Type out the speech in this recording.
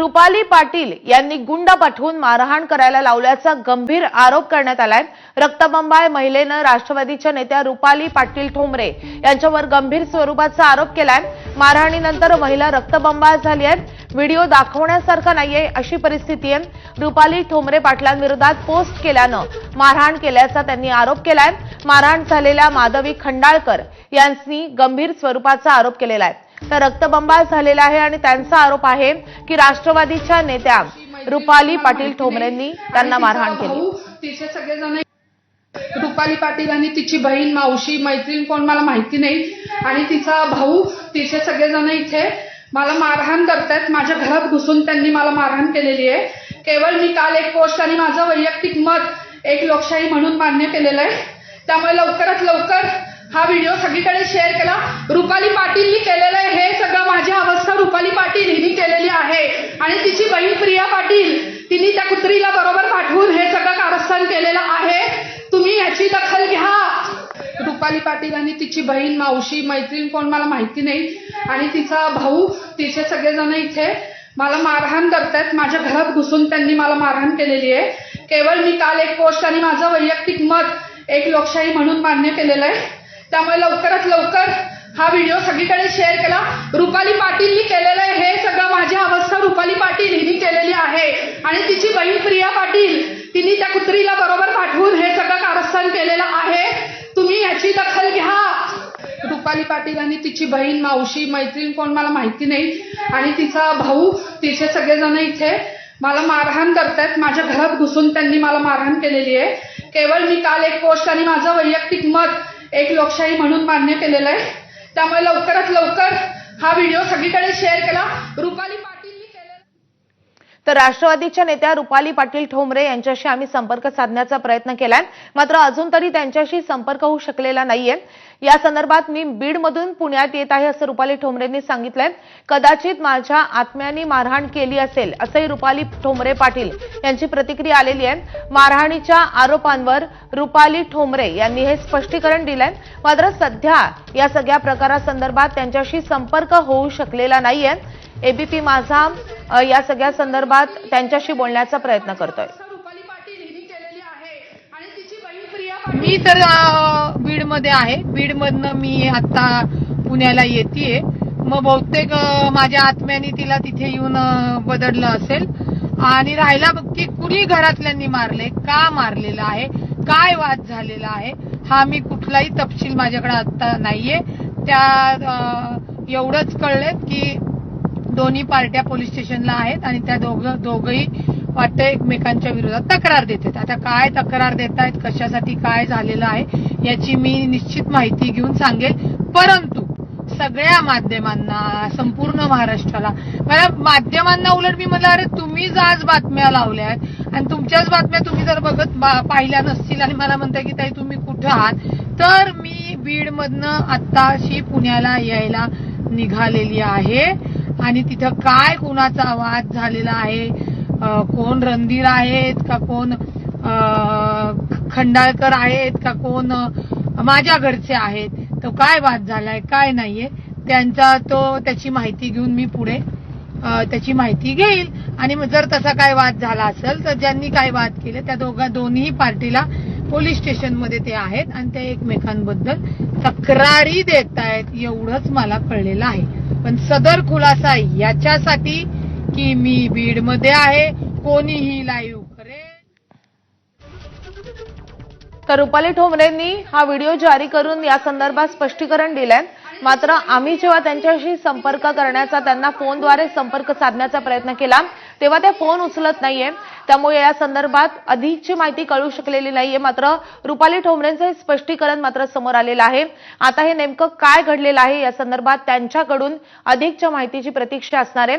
रुपाली पाटील यांनी गुंड पाठवून मारहाण करायला लावल्याचा गंभीर आरोप करण्यात आलाय. रक्तबंबाळ महिलेनं राष्ट्रवादीच्या नेत्या रुपाली पाटील ठोंबरे यांच्यावर गंभीर स्वरूपाचा आरोप केलाय. मारहाणीनंतर महिला रक्तबंबाळ झाली आहे व्हिडिओ दाखवण्यासारखा नाहीये अशी परिस्थिती आहे. रुपाली ठोंबरे पाटलांविरोधात पोस्ट केल्यानं मारहाण केल्याचा त्यांनी आरोप केलाय. मारहाण झालेल्या माधवी खंडाळकर यांनी गंभीर स्वरूपाचा आरोप केलेला आहे. तर रक्तबंबाळ झालेला आहे आणि त्यांचा आरोप आहे की राष्ट्रवादीच्या नेत्या रुपाली पाटील ठोंबरेंनी त्यांना मारहाण केली. तिचे सगळेजण रुपाली पाटील आणि तिची बहीण मावशी मैत्रीण कोण मला माहिती नाही. आणि तिचा भाऊ तिचे सगळेजण इथे मला मारहाण करतायत. माझ्या घरात घुसून त्यांनी मला मारहाण केलेली आहे. केवळ मी काल एक पोस्ट आणि माझं वैयक्तिक मत एक लोकशाही म्हणून मान्य केलेलं आहे. त्यामुळे लवकरात लवकर हा व्हिडिओ सगळीकडे शेअर केला. रुपाली पाटीलनी केलेलं आहे हे सगळं माझी अवस्था. रुपाली पाटील हिने केलेली आहे. आणि तिची बहीण प्रिया पाटील तिने त्या कुत्रीला बरोबर पाठवून हे सगळं कारस्थान केलेलं आहे. तुम्ही याची दखल घ्या. रुपाली पाटील आणि तिची बहीण मावशी मैत्रीण कोण मला माहिती नाही. आणि तिचा भाऊ तिचे सगळेजण इथे मला मारहाण करतायत. माझ्या घरात घुसून त्यांनी मला मारहाण केलेली आहे. केवळ मी काल एक पोस्ट आणि माझं वैयक्तिक मत एक लोकशाही म्हणून मान्य केलेलं आहे. त्यामुळे लवकरात लवकर हा व्हिडिओ सगळीकडे शेअर केला. रुपाली पाटीलनी केलेलं आहे हे सगळं माझी अवस्था. रुपाली पाटील हिने केलेली आहे. आणि तिची बहीण प्रिया पाटील तिने त्या कुत्रीला बरोबर पाठवून हे सगळं कारस्थान केलेलं आहे. तुम्ही याची दखल घ्या. रुपाली पाटील आणि तिची बहीण मावशी मैत्रीण कोण मला माहिती नाही. आणि तिचा भाऊ तिचे सगळेजण इथे मला मारहाण करतायत. माझ्या घरात घुसून त्यांनी मला मारहाण केलेली आहे. केवळ मी काल एक पोस्ट आणि माझं वैयक्तिक मत एक लोकशाही म्हणून मान्य केलेलं आहे. त्यामुळे लवकरात लवकर हा व्हिडिओ सगळीकडे शेअर केला रुपाली पाटीलनी केलेला तर राष्ट्रवादीच्या नेत्या रुपाली पाटील ठोंबरे यांच्याशी आम्ही संपर्क साधण्याचा प्रयत्न केलाय. मात्र अजून तरी त्यांच्याशी संपर्क होऊ शकलेला नाहीये. या संदर्भात मी बीडमधून पुण्यात येत आहे असं रुपाली ठोंबरेंनी सांगितलंय. कदाचित माझ्या आत्म्यानी मारहाण केली असेल असंही रुपाली ठोंबरे पाटील यांची प्रतिक्रिया आलेली आहे. मारहाणीच्या आरोपांवर रुपाली ठोंबरे यांनी हे स्पष्टीकरण दिलंय. मात्र सध्या या सगळ्या प्रकारासंदर्भात त्यांच्याशी संपर्क होऊ शकलेला नाहीये. एबीपी माझा या सगळ्या संदर्भात त्यांच्याशी बोलण्याचा प्रयत्न करतोय. आहे मी तर बीडमध्ये आहे. बीडमधनं मी आता पुण्याला येते मग बहुतेक माझ्या आत्म्याने तिला तिथे येऊन बदललं असेल. आणि राहिला बघ की कुणी घरातल्यांनी मारले का मारलेलं आहे काय वाद झालेला आहे हा मी कुठलाही तपशील माझ्याकडे आता नाहीये. त्या एवढंच कळलेत की दोन्ही पार्ट्या पोलीस स्टेशनला आहेत आणि त्या दोघं दोघही वाटतं एकमेकांच्या विरोधात तक्रार देतात. आता काय तक्रार देत आहेत कशासाठी काय झालेलं आहे? याची मी निश्चित माहिती घेऊन सांगेल. परंतु सगळ्या माध्यमांना संपूर्ण महाराष्ट्राला मला माध्यमांना उलट मी म्हटलं अरे तुम्हीच आज बातम्या लावल्या आहेत आणि तुमच्याच बातम्या तुम्ही जर बघत पाहिल्या नसतील आणि मला म्हणताय की ताई तुम्ही कुठं आहात? तर मी बीडमधनं आत्ताशी पुण्याला यायला निघालेली आहे. आणि तिथं काय कुणाचा वाद झालेला आहे? कोण रणधीर आहेत का कोण खंडाळकर आहेत का कोण माझ्या घरचे आहेत? तो काय वाद झालाय काय नाहीये? त्यांचा तो त्याची माहिती घेऊन मी पुढे त्याची माहिती घेईल. आणि मग जर तसा काय वाद झाला असेल तर ज्यांनी काय वाद केले त्या दोघा दोन्ही पार्टीला पोलीस स्टेशनमध्ये ते आहेत आणि ते एकमेकांबद्दल तक्रारी देत आहेत एवढंच मला कळलेलं आहे. पण सदर खुलासा याच्यासाठी की मी बीडमध्ये आहे कोणीही लाईव्ह तर रुपाली ठोंबरेंनी हा व्हिडिओ जारी करून या संदर्भात स्पष्टीकरण दिलंय. मात्र आम्ही जेव्हा त्यांच्याशी संपर्क करण्याचा त्यांना फोनद्वारे संपर्क साधण्याचा प्रयत्न केला तेव्हा ते फोन उचलत नाहीये. त्यामुळे या संदर्भात अधिकची माहिती कळू शकलेली नाहीये. मात्र रुपाली ठोंबरेंचं हे स्पष्टीकरण मात्र समोर आलेलं आहे. आता हे नेमकं काय घडलेलं आहे या संदर्भात त्यांच्याकडून अधिकच्या माहितीची प्रतीक्षा असणार आहे.